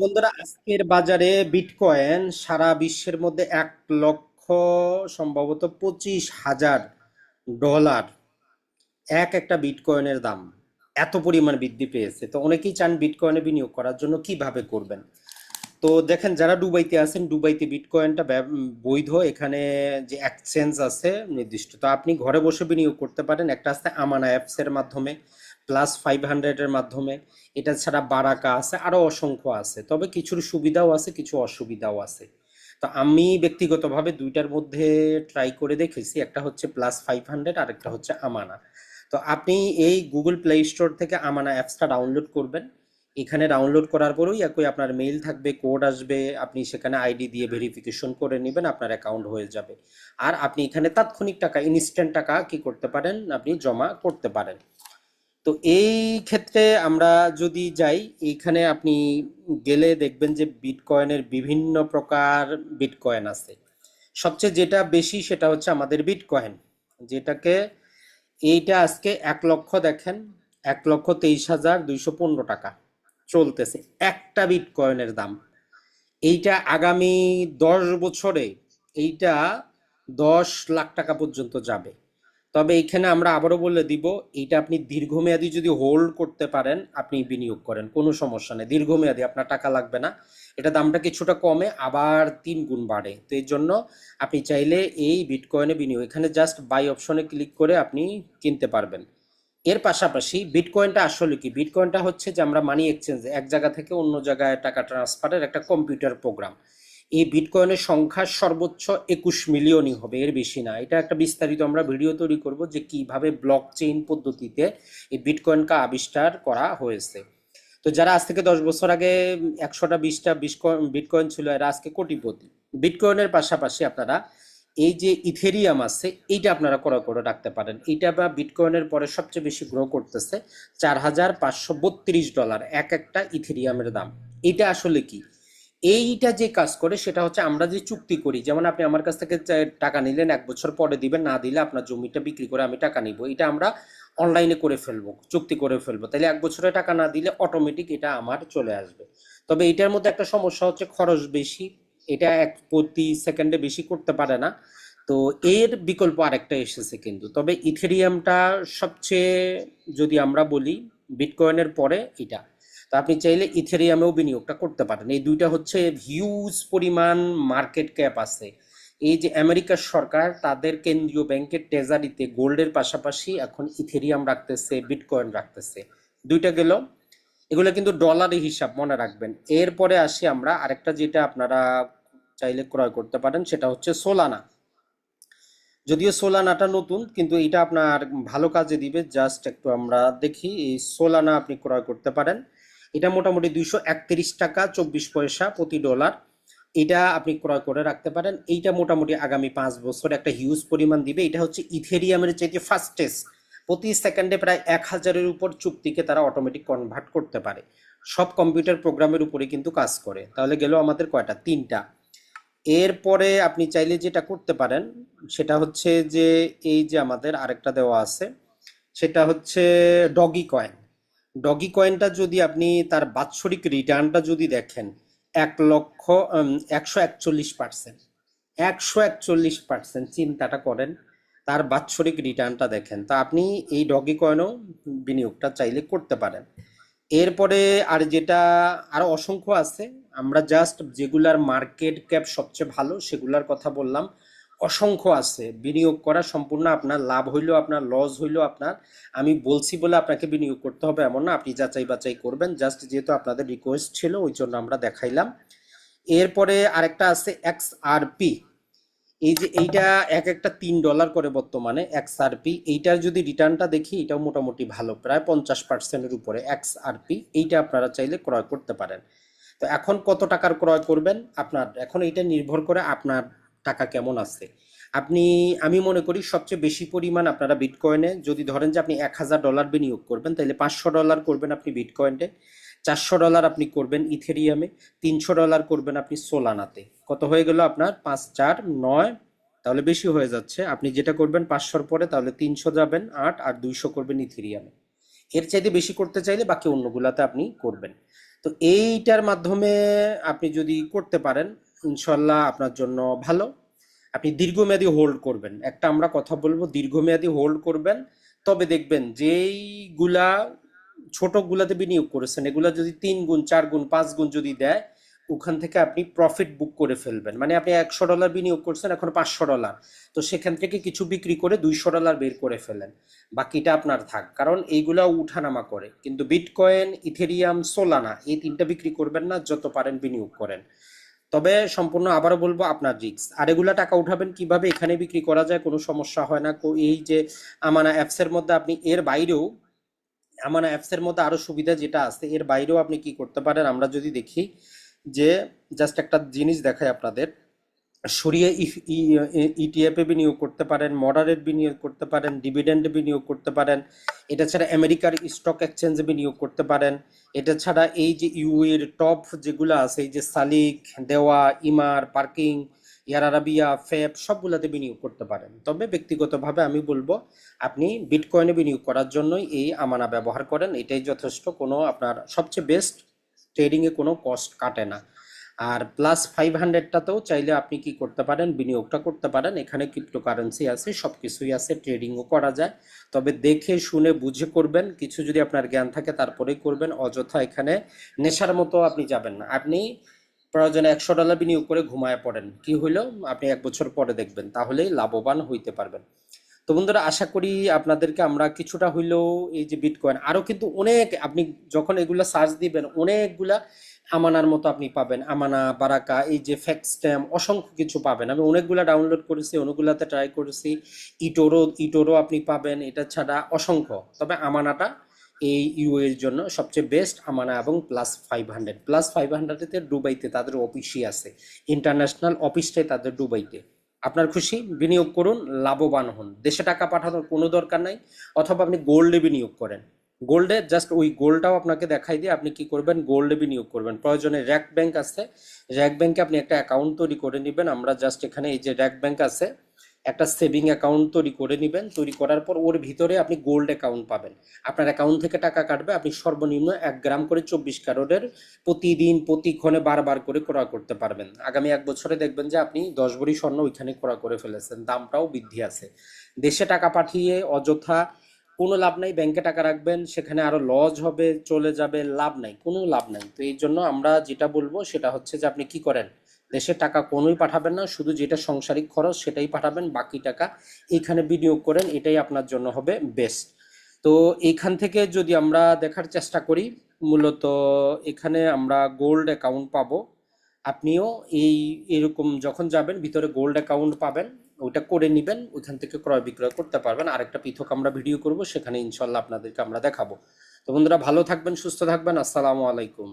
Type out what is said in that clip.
বন্ধুরা, আজকের বাজারে বিটকয়েন সারা বিশ্বের মধ্যে এক লক্ষ, সম্ভবত পঁচিশ হাজার ডলার। এক একটা বিটকয়েনের দাম এত পরিমাণ বৃদ্ধি পেয়েছে। তো অনেকেই চান বিটকয়েনে বিনিয়োগ করার জন্য কীভাবে করবেন? তো দেখেন, যারা দুবাইতে আছেন, দুবাইতে বিটকয়েনটা বৈধ। এখানে যে এক্সচেঞ্জ আছে নির্দিষ্ট। তো আপনি ঘরে বসে বিনিয়োগ করতে পারেন। একটা আছে আমানা অ্যাপসের মাধ্যমে। প্লাস ফাইভ হান্ড্রেডের মাধ্যমে। এটা ছাড়া বারাকা আছে আরও অসংখ্য আছে। তবে কিছুর সুবিধাও আছে, কিছু অসুবিধাও আছে। তো আমি ব্যক্তিগতভাবে দুইটার মধ্যে ট্রাই করে দেখেছি, একটা হচ্ছে প্লাস ফাইভ হান্ড্রেড আর একটা হচ্ছে আমানা তো আপনি এই গুগল প্লে স্টোর থেকে আমানা অ্যাপসটা ডাউনলোড করবেন। এখানে ডাউনলোড করার পরেই একই আপনার মেইল থাকবে কোড আসবে, আপনি সেখানে আইডি দিয়ে ভেরিফিকেশন করে নেবেন, আপনার অ্যাকাউন্ট হয়ে যাবে। আর আপনি এখানে তাৎক্ষণিক টাকা ইনস্ট্যান্ট টাকা কি করতে পারেন, আপনি জমা করতে পারেন। তো এই ক্ষেত্রে আমরা যদি যাই, এইখানে আপনি গেলে দেখবেন যে বিটকয়েনের বিভিন্ন প্রকার বিটকয়েন আছে। সবচেয়ে যেটা বেশি সেটা হচ্ছে আমাদের বিটকয়েন যেটাকে এইটা আজকে এক লক্ষ দেখেন, এক লক্ষ তেইশ হাজার দুইশো পনেরো টাকা চলতেছে, একটা বিটকয়েনের দাম। এইটা আগামী দশ বছরে এইটা দশ লাখ টাকা পর্যন্ত যাবে। তবে এইখানে আমরা আবারও বলে দিব, এইটা আপনি দীর্ঘমেয়াদী যদি হোল্ড করতে পারেন, আপনি বিনিয়োগ করেন, কোনো সমস্যা নেই। দীর্ঘমেয়াদী আপনার টাকা লাগবে না। এটা দামটা কিছুটা কমে, আবার তিন গুণ বাড়ে। তো এই জন্য আপনি চাইলে এই বিটকয়েনে বিনিয়োগ, এখানে জাস্ট বাই অপশনে ক্লিক করে আপনি কিনতে পারবেন। এর পাশাপাশি বিটকয়েনটা আসলে কি? বিটকয়েনটা হচ্ছে যে আমরা মানি এক্সচেঞ্জ এক জায়গা থেকে অন্য জায়গায় টাকা ট্রান্সফারের একটা কম্পিউটার প্রোগ্রাম এই বিটকয়েনের সংখ্যা সর্বোচ্চ একুশ মিলিয়নই হবে, এর বেশি না। এটা একটা বিস্তারিত আমরা ভিডিও তৈরি করব যে কীভাবে ব্লক চেইন পদ্ধতিতে এই বিটকয়েনকে আবিষ্কার করা হয়েছে। তো যারা আজ থেকে দশ বছর আগে একশোটা, বিশটা বিটকয়েন ছিল, এরা আজকে কোটিপতি। বিটকয়েনের পাশাপাশি আপনারা এই যে ইথেরিয়াম আছে, এইটা আপনারা ক্রয় করে রাখতে পারেন। এইটা বা বিটকয়েনের পরে সবচেয়ে বেশি গ্রো করতেছে চার হাজার পাঁচশো বত্রিশ ডলার, এক একটা ইথেরিয়ামের দাম। এটা আসলে কি? এইটা যে কাজ করে, সেটা হচ্ছে আমরা যে চুক্তি করি, যেমন আপনি আমার কাছ থেকে টাকা নিলেন, এক বছর পরে দিবেন, না দিলে আপনার জমিটা বিক্রি করে আমি টাকা নিব। এটা আমরা অনলাইনে করে ফেলব, চুক্তি করে ফেলব। তাহলে এক বছরে টাকা না দিলে অটোমেটিক এটা আমার চলে আসবে। তবে এটার মধ্যে একটা সমস্যা হচ্ছে খরচ বেশি। এটা এক প্রতি সেকেন্ডে বেশি করতে পারে না। তো এর বিকল্প আরেকটা এসেছে কিন্তু। তবে ইথেরিয়ামটা সবচেয়ে যদি আমরা বলি, বিটকয়েনের পরে এটা। তো আপনি চাইলে ইথেরিয়ামেও বিনিয়োগটা করতে পারেন। এই দুইটা হচ্ছে হিউজ পরিমাণ মার্কেট ক্যাপ আছে। এই যে আমেরিকার সরকার, তাদের কেন্দ্রীয় ব্যাংকের ট্রেজারিতে গোল্ডের পাশাপাশি এখন ইথেরিয়াম রাখতেছে বিটকয়েন রাখতেছে। দুইটা গেল। এগুলো কিন্তু ডলারে হিসাব মনে রাখবেন। এরপরে আসি আমরা, আরেকটা যেটা আপনারা চাইলে ক্রয় করতে পারেন, সেটা হচ্ছে সোলানা যদিও সোলানাটা নতুন, কিন্তু এটা আপনার ভালো কাজে দিবে। জাস্ট একটু আমরা দেখি, এই সোলানা আপনি ক্রয় করতে পারেন। এটা মোটামুটি দুইশো একত্রিশ টাকা, চব্বিশ পয়সা প্রতি ডলার। এটা আপনি ক্রয় করে রাখতে পারেন। এইটা মোটামুটি আগামী পাঁচ বছর একটা হিউজ পরিমাণ দিবে। এটা হচ্ছে ইথেরিয়ামের চাইতে ফাস্টেস্ট প্রতি সেকেন্ডে প্রায় এক হাজারের উপর চুক্তিকে তারা অটোমেটিক কনভার্ট করতে পারে। সব কম্পিউটার প্রোগ্রামের উপরে কিন্তু কাজ করে। তাহলে গেল আমাদের কয়টা? তিনটা। এরপরে আপনি চাইলে যেটা করতে পারেন, সেটা হচ্ছে যে, এই যে আমাদের আরেকটা দেওয়া আছে, সেটা হচ্ছে ডগি কয়েন ডগি কয়েনটা যদি আপনি তার বাৎসরিক রিটার্নটা যদি দেখেন, এক লক্ষ একশো একচল্লিশ পার্সেন্ট একশো একচল্লিশ পার্সেন্ট চিন্তাটা করেন, তার বাৎসরিক রিটার্নটা দেখেন। তা আপনি এই ডগি কয়েনও বিনিয়োগটা চাইলে করতে পারেন। এরপরে আর যেটা আরও অসংখ্য আছে, আমরা জাস্ট যেগুলার মার্কেট ক্যাপ সবচেয়ে ভালো সেগুলার কথা বললাম। অসংখ্য আছে। বিনিয়োগ করা সম্পূর্ণ আপনার লাভ হইলেও আপনার লস হইলেও আপনার আমি বলছি বলে আপনাকে বিনিয়োগ করতে হবে এমন না। আপনি যাচাই বাছাই করবেন। জাস্ট যেহেতু আপনাদের রিকোয়েস্ট ছিল, ওই জন্য আমরা দেখাইলাম। এরপরে আরেকটা আছে এক্স আর পি এই যে এইটা এক একটা তিন ডলার করে বর্তমানে এক্স আর পি এইটার যদি রিটার্নটা দেখি, এটাও মোটামুটি ভালো, প্রায় পঞ্চাশ পার্সেন্টের উপরে এক্স আর পি এইটা আপনারা চাইলে ক্রয় করতে পারেন। তো এখন কত টাকার ক্রয় করবেন? আপনার, এখন এইটা নির্ভর করে আপনার টাকা কেমন আছে? আপনি, আমি মনে করি সবচেয়ে বেশি পরিমাণ আপনারা বিটকয়েনে যদি ধরেন যে আপনি এক হাজার ডলার বিনিয়োগ করবেন, তাহলে পাঁচশো ডলার করবেন আপনি বিটকয়েনে চারশো ডলার আপনি করবেন ইথেরিয়ামে তিনশো ডলার করবেন আপনি সোলানাতে কত হয়ে গেল আপনার? পাঁচ, চার, নয়, তাহলে বেশি হয়ে যাচ্ছে। আপনি যেটা করবেন পাঁচশোর পরে, তাহলে তিনশো যাবেন আট, আর দুইশো করবেন ইথেরিয়ামে এর চাইতে বেশি করতে চাইলে বাকি অন্যগুলাতে আপনি করবেন। তো এইটার মাধ্যমে আপনি যদি করতে পারেন ইনশাল্লাহ আপনার জন্য ভালো। আপনি দীর্ঘমেয়াদী হোল্ড করবেন। একটা আমরা কথা বলব, দীর্ঘমেয়াদী হোল্ড করবেন। তবে দেখবেন যেইগুলা ছোট গুলাতে বিনিয়োগ করেছেন, এগুলা যদি তিন গুণ, চার গুণ, পাঁচ গুণ যদি দেয়, ওখান থেকে আপনি প্রফিট বুক করে ফেলবেন। মানে আপনি একশো ডলার বিনিয়োগ করছেন, এখন পাঁচশো ডলার তো সেখান থেকে কিছু বিক্রি করে দুইশো ডলার বের করে ফেলেন। বাকিটা আপনার থাক। কারণ এইগুলা উঠানামা করে। কিন্তু বিটকয়েন ইথেরিয়াম সোলানা এই তিনটা বিক্রি করবেন না, যত পারেন বিনিয়োগ করেন। তবে সম্পূর্ণ আবারও বলব আপনার রিক্স আর এগুলা টাকা উঠাবেন কীভাবে, এখানে বিক্রি করা যায়, কোনো সমস্যা হয় না। এই যে আমানা অ্যাপসের মধ্যে আপনি এর বাইরেও আমানা অ্যাপসের মধ্যে আরও সুবিধা যেটা আছে, এর বাইরেও আপনি কি করতে পারেন? আমরা যদি দেখি যে জাস্ট একটা জিনিস দেখাই আপনাদের। সরিয়ে ইটিএফ এ বিনিয়োগ করতে পারেন মডারেট বিনিয়োগ করতে পারেন ডিভিডেন্ডে বিনিয়োগ করতে পারেন। এটা ছাড়া আমেরিকার স্টক এক্সচেঞ্জে বিনিয়োগ করতে পারেন। এটা ছাড়া এই যে ইউ এর টপ যেগুলো আছে, এই যে সালিক, দেওয়া, ইমার, পার্কিং, ইয়ার আরাবিয়া ফেপ সবগুলোতে বিনিয়োগ করতে পারেন। তবে ব্যক্তিগতভাবে আমি বলব, আপনি বিটকয়েনে বিনিয়োগ করার জন্যই এই আমানা ব্যবহার করেন। এটাই যথেষ্ট, কোনো আপনার সবচেয়ে বেস্ট ট্রেডিংয়ে কোনো কস্ট কাটে না। আর প্লাস ফাইভ হান্ড্রেডটাতেও চাইলে আপনি কি করতে পারেন? বিনিয়োগটা করতে পারেন। এখানে ক্রিপ্টোকারেন্সি আছে সব কিছুই আছে ট্রেডিংও করা যায়। তবে দেখে, শুনে, বুঝে করবেন। কিছু যদি আপনার জ্ঞান থাকে, তারপরেই করবেন। অযথা এখানে নেশার মতো আপনি যাবেন না। আপনি প্রয়োজনে একশো ডলার বিনিয়োগ করে ঘুমায় পড়েন। কি হইল? আপনি এক বছর পরে দেখবেন। তাহলেই লাভবান হইতে পারবেন। তো বন্ধুরা, আশা করি আপনাদেরকে আমরা কিছুটা হইলেও এই যে বিটকয়েন আরও কিন্তু অনেক আপনি যখন এগুলা সার্চ দিবেন, অনেকগুলা আমানার মতো আপনি পাবেন। আমানা, বারাকা, এই যে ফ্যাক্স স্ট্যাম অসংখ্য কিছু পাবেন। আমি অনেকগুলা ডাউনলোড করেছি, অনেকগুলাতে ট্রাই করেছি। ইটোরো ইটোরো আপনি পাবেন, এটা ছাড়া অসংখ্য। তবে আমানাটা এই ইউ এর জন্য সবচেয়ে বেস্ট আমানা এবং plus five hundred plus five হান্ড্রেডে দুবাইতে তাদের অফিসই আছে। ইন্টারন্যাশনাল অফিসটাই তাদের দুবাইতে। আপনার খুশি? বিনিয়োগ করুন, লাভবান হন। দেশে টাকা পাঠানোর কোনো দরকার নাই, অথবা আপনি গোল্ডে বিনিয়োগ করেন। গোল্ডে জাস্ট ওই গোল্ডটাও আপনাকে দেখাই দিয়ে আপনি কি করবেন, গোল্ডে বিনিয়োগ করবেন। প্রয়োজনে র্যাক ব্যাংক আছে। র্যাক ব্যাংকে আপনি একটা অ্যাকাউন্ট তৈরি করে নেবেন। আমরা জাস্ট এখানে এই যে র্যাক ব্যাংক আছে, একটা সেভিং অ্যাকাউন্ট তৈরি করে নেবেন। তৈরি করার পর ওর ভিতরে আপনি গোল্ড অ্যাকাউন্ট পাবেন। আপনার অ্যাকাউন্ট থেকে টাকা কাটবে। আপনি সর্বনিম্ন এক গ্রাম করে চব্বিশ ক্যারোটের প্রতিদিন, প্রতিক্ষণে বারবার করে ক্রয় করতে পারবেন। আগামী এক বছরে দেখবেন যে আপনি দশ ভরি স্বর্ণ ওইখানে ক্রয় করে ফেলেছেন। দামটাও বৃদ্ধি আছে। দেশে টাকা পাঠিয়ে অযথা কোনো লাভ নাই ব্যাংকে টাকা রাখবেন, সেখানে আরও লজ হবে, চলে যাবে, লাভ নাই, কোনো লাভ নাই। তো এই জন্য আমরা যেটা বলব, সেটা হচ্ছে যে আপনি কি করেন? দেশে টাকা কোনোই পাঠাবেন না, শুধু যেটা সংসারিক খরচ সেটাই পাঠাবেন, বাকি টাকা এখানে বিনিয়োগ করেন, এটাই আপনার জন্য হবে বেস্ট তো এইখান থেকে যদি আমরা দেখার চেষ্টা করি, মূলত এখানে আমরা গোল্ড অ্যাকাউন্ট পাবো। আপনিও এই এরকম যখন যাবেন, ভিতরে গোল্ড অ্যাকাউন্ট পাবেন ওইটা করে নেবেন, ওইখান থেকে ক্রয় বিক্রয় করতে পারবেন। আরেকটা পৃথক আমরা ভিডিও করব, সেখানে ইনশাল্লাহ আপনাদেরকে আমরা দেখাবো। তো বন্ধুরা, ভালো থাকবেন, সুস্থ থাকবেন। আসসালামু আলাইকুম।